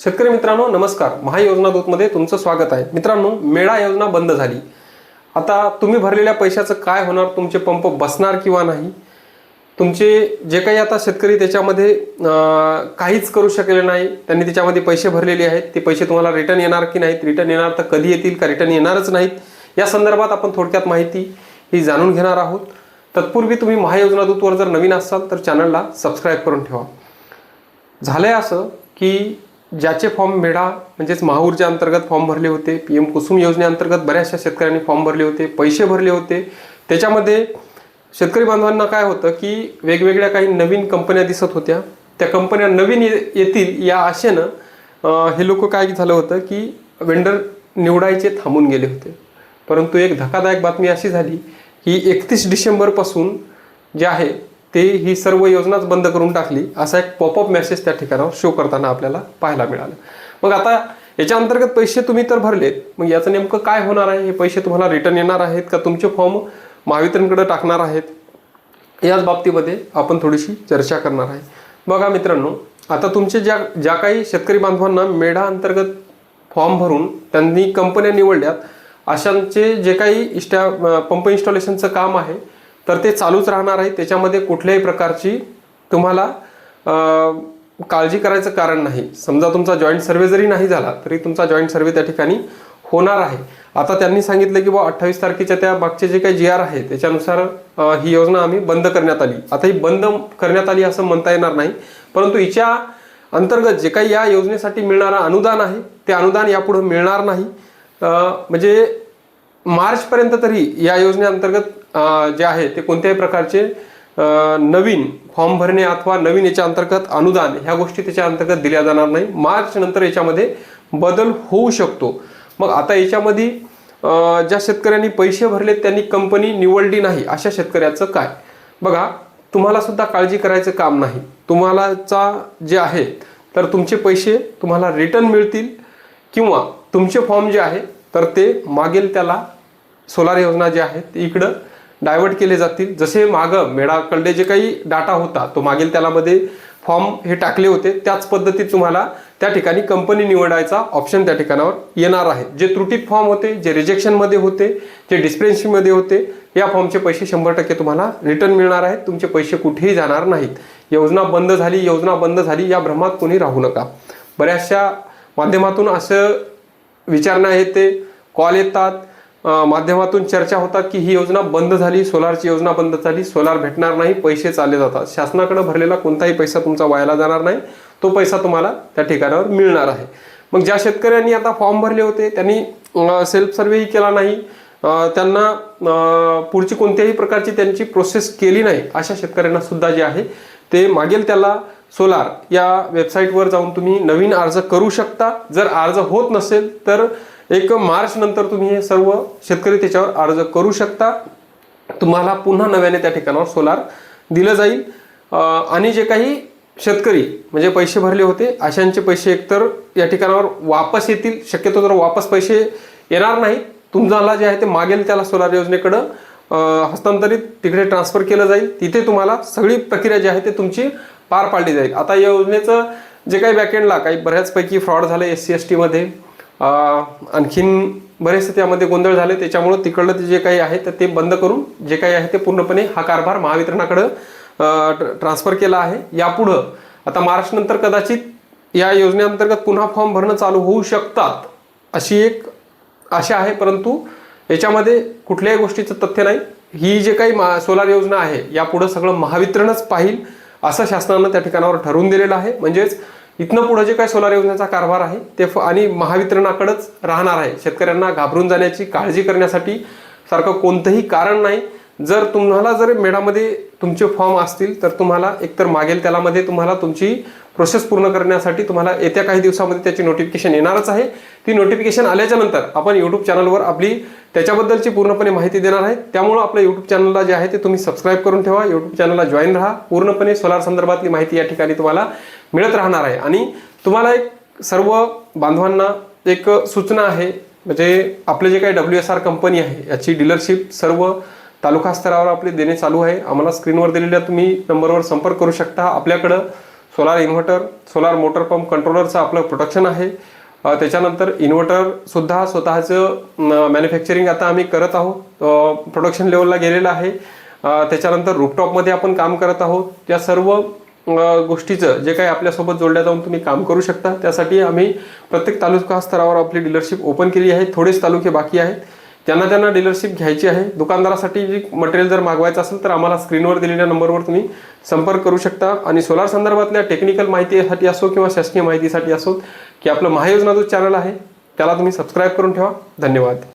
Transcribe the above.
शेतकरी मित्रांनो नमस्कार. महायोजना दूतमध्ये तुमचं स्वागत आहे. मित्रांनो मेळा योजना बंद झाली. आता तुम्ही भरलेल्या पैशाचं काय होणार? तुमचे पंप बसणार किंवा नाही? तुमचे जे काही आता शेतकरी त्याच्यामध्ये काहीच करू शकले नाही त्यांनी त्याच्यामध्ये पैसे भरलेले आहेत ते पैसे तुम्हाला रिटर्न येणार की नाहीत? रिटर्न येणार तर कधी येतील का? रिटर्न येणारच नाहीत. या संदर्भात आपण थोडक्यात माहिती ही जाणून घेणार आहोत. तत्पूर्वी तुम्ही महायोजना दूतवर जर नवीन असाल तर चॅनलला सबस्क्राईब करून ठेवा. झालंय असं की ज्याचे फॉर्म मेढा म्हणजेच महाऊर्जा अंतर्गत फॉर्म भरले होते पी एम कुसुम योजनेअंतर्गत बऱ्याचशा शेतकऱ्यांनी फॉर्म भरले होते पैसे भरले होते. त्याच्यामध्ये शेतकरी बांधवांना काय होतं की वेगवेगळ्या काही नवीन कंपन्या दिसत होत्या. त्या कंपन्या नवीन ये- येतील या आशेनं हे लोक काय झालं होतं की वेंडर निवडायचे थांबून गेले होते. परंतु एक धक्कादायक बातमी अशी झाली की एकतीस डिसेंबरपासून जे आहे ते ही सर्व योजनाच बंद करून टाकली असा एक पॉपअप मेसेज त्या ठिकाणावर शो करताना आपल्याला पाहायला मिळालं. मग आता याच्या अंतर्गत पैसे तुम्ही तर भरलेत मग याचं नेमकं काय होणार आहे? हे पैसे तुम्हाला रिटर्न येणार आहेत का? तुमचे फॉर्म महावितरणकडे टाकणार आहेत? याच बाबतीमध्ये आपण थोडीशी चर्चा करणार आहे. बघा मित्रांनो आता तुमचे ज्या ज्या काही शेतकरी बांधवांना मेढा अंतर्गत फॉर्म भरून त्यांनी कंपन्या निवडल्यात अशांचे जे काही इस्टॅ पंप इन्स्टॉलेशनचं काम आहे तर ते चालूच राहणार आहे. त्याच्यामध्ये कुठल्याही प्रकारची तुम्हाला काळजी करायचं कारण नाही. समजा तुमचा जॉईंट सर्वे जरी नाही झाला तरी तुमचा जॉईंट सर्वे त्या ठिकाणी होणार आहे. आता त्यांनी सांगितलं की बा अठ्ठावीस तारखेच्या त्या मागचे जे काही जी आर आहे त्याच्यानुसार ही योजना आम्ही बंद करण्यात आली. आता ही बंद करण्यात आली असं म्हणता येणार नाही. परंतु हिच्या अंतर्गत जे काही या योजनेसाठी मिळणारं अनुदान आहे ते अनुदान यापुढे मिळणार नाही. म्हणजे मार्चपर्यंत तरी या योजनेअंतर्गत जे आहे ते कोणत्याही प्रकारचे नवीन फॉर्म भरणे अथवा नवीन याच्या अंतर्गत अनुदान ह्या गोष्टी त्याच्या अंतर्गत दिल्या जाणार नाही. मार्च नंतर याच्यामध्ये बदल होऊ शकतो. मग आता याच्यामध्ये ज्या शेतकऱ्यांनी पैसे भरले त्यांनी कंपनी निवडली नाही अशा शेतकऱ्याचं काय? बघा तुम्हाला सुद्धा काळजी करायचं काम नाही. तुम्हालाचा जे आहे तर तुमचे पैसे तुम्हाला रिटर्न मिळतील किंवा तुमचे फॉर्म जे आहे तर ते मागेल त्याला सोलार योजना जे आहेत ते इकडं डायव्हर्ट केले जातील. जसे मागं मेळाकडले जे काही डाटा होता तो मागील त्यालामध्ये फॉर्म हे टाकले होते त्याच पद्धतीत तुम्हाला त्या ठिकाणी कंपनी निवडायचा ऑप्शन त्या ठिकाणावर येणार आहे. जे त्रुटीत फॉर्म होते जे रिजेक्शनमध्ये होते जे डिस्पेन्सीमध्ये होते या फॉर्मचे पैसे शंभर टक्के तुम्हाला रिटर्न मिळणार आहेत. तुमचे पैसे कुठेही जाणार नाहीत. योजना बंद झाली योजना बंद झाली या भ्रमात कोणी राहू नका. बऱ्याचशा माध्यमातून असं विचारणा येते कॉल येतात. माध्यमातून चर्चा होतात की ही योजना बंद झाली सोलारची योजना बंद झाली सोलार भेटणार नाही पैसे चालले जातात. शासनाकडे भरलेला कोणताही पैसा तुमचा वायाला जाणार नाही. तो पैसा तुम्हाला त्या ठिकाणावर मिळणार आहे. मग ज्या शेतकऱ्यांनी आता फॉर्म भरले होते त्यांनी सेल्फ सर्वेही केला नाही. त्यांना पुढची कोणत्याही प्रकारची त्यांची प्रोसेस केली नाही अशा शेतकऱ्यांना सुद्धा जे आहे ते मागेल त्याला सोलार. या वेबसाईटवर जाऊन तुम्ही नवीन अर्ज करू शकता. जर अर्ज होत नसेल तर एक मार्च नंतर तुम्ही हे सर्व शेतकरी त्याच्यावर अर्ज करू शकता. तुम्हाला पुन्हा नव्याने त्या ठिकाणावर सोलार दिलं जाईल. आणि जे काही शेतकरी म्हणजे पैसे भरले होते अशांचे पैसे एकतर या ठिकाणावर वापस येतील. शक्यतो तर वापस पैसे येणार नाही तुम्हाला जे आहे ते मागेल त्याला सोलार योजनेकडं. हस्तांतरित तिकडे ट्रान्सफर केलं जाईल. तिथे तुम्हाला सगळी प्रक्रिया जी आहे ते तुमची पार पाडली जाईल. आता या योजनेचं जे काही बॅकेंडला काही बऱ्याचपैकी फ्रॉड झाले एस सी एस टीमध्ये आणखीन बरेचसे त्यामध्ये गोंधळ झाले त्याच्यामुळं तिकडलं ते जे काही आहे तर ते बंद करून जे काही आहे ते पूर्णपणे हा कारभार महावितरणाकडं ट्रान्सफर केला आहे. यापुढं आता महाराष्ट्रनंतर कदाचित या योजनेअंतर्गत पुन्हा फॉर्म भरणं चालू होऊ शकतात अशी एक आशा आहे परंतु याच्यामध्ये कुठल्याही गोष्टीचं तथ्य नाही. ही जे काही मा सोलार योजना आहे यापुढं सगळं महावितरणच पाहिल असं शासनानं त्या ठिकाणावर ठरवून दिलेलं आहे. म्हणजेच इथनं पुढं जे काही सोलार योजनेचा कारभार आहे ते फ- आणि महावितरणाकडेच राहणार आहे. शेतकऱ्यांना घाबरून जाण्याची काळजी करण्यासाठी सारखं कोणतंही कारण नाही. जर तुम्हाला जर मेढामध्ये तुमचे फॉर्म असतील तर तुम्हाला एकतर मागेल त्यालामध्ये तुम्हाला तुमची प्रोसेस पूर्ण करण्यासाठी तुम्हाला येत्या काही दिवसामध्ये त्याची नोटिफिकेशन येणारच आहे. ती नोटिफिकेशन आल्याच्यानंतर आपण यूट्यूब चॅनलवर आपली त्याच्याबद्दलची पूर्णपणे माहिती देणार आहे. त्यामुळं आपलं यूट्यूब चॅनलला जे आहे ते तुम्ही सबस्क्राईब करून ठेवा. यूट्यूब चॅनलला जॉईन राहा. पूर्णपणे सोलार संदर्भातली माहिती या ठिकाणी तुम्हाला मिळत राहणार आहे. आणि तुम्हाला एक सर्व बांधवांना एक सूचना आहे. म्हणजे आपले जे काही डब्ल्यू एस आर कंपनी आहे याची डीलरशिप सर्व तालुका स्तरावर आपले देणे चालू आहे. आम्हाला स्क्रीनवर दिलेल्या तुम्ही नंबरवर संपर्क करू शकता. आपल्याकडं solar inverter solar motor pump कंट्रोलरचं आपलं प्रोडक्शन आहे. त्याच्यानंतर इन्व्हर्टरसुद्धा स्वतःचं मॅन्युफॅक्चरिंग आता आम्ही करत आहोत. प्रोडक्शन लेवलला गेलेलं आहे. त्याच्यानंतर रूपटॉपमध्ये आपण काम करत आहोत. त्या सर्व गोष्टीचं जे काही आपल्यासोबत जोडल्या जाऊन तुम्ही काम करू शकता. त्यासाठी आम्ही प्रत्येक तालुका स्तरावर आपली डीलरशिप ओपन केली आहे. थोडेच तालुके बाकी आहेत. त्यांना त्यांना डीलरशिप घ्यायची आहे. दुकानदारासाठी जी मटेरियल जर मागवायचं असेल तर आम्हाला स्क्रीनवर दिलेल्या नंबरवर तुम्ही संपर्क करू शकता. आणि सोलार संदर्भातल्या टेक्निकल माहितीसाठी असो किंवा शासकीय माहितीसाठी असो की आपलं महायोजना जो चॅनल आहे त्याला तुम्ही सबस्क्राईब करून ठेवा. धन्यवाद.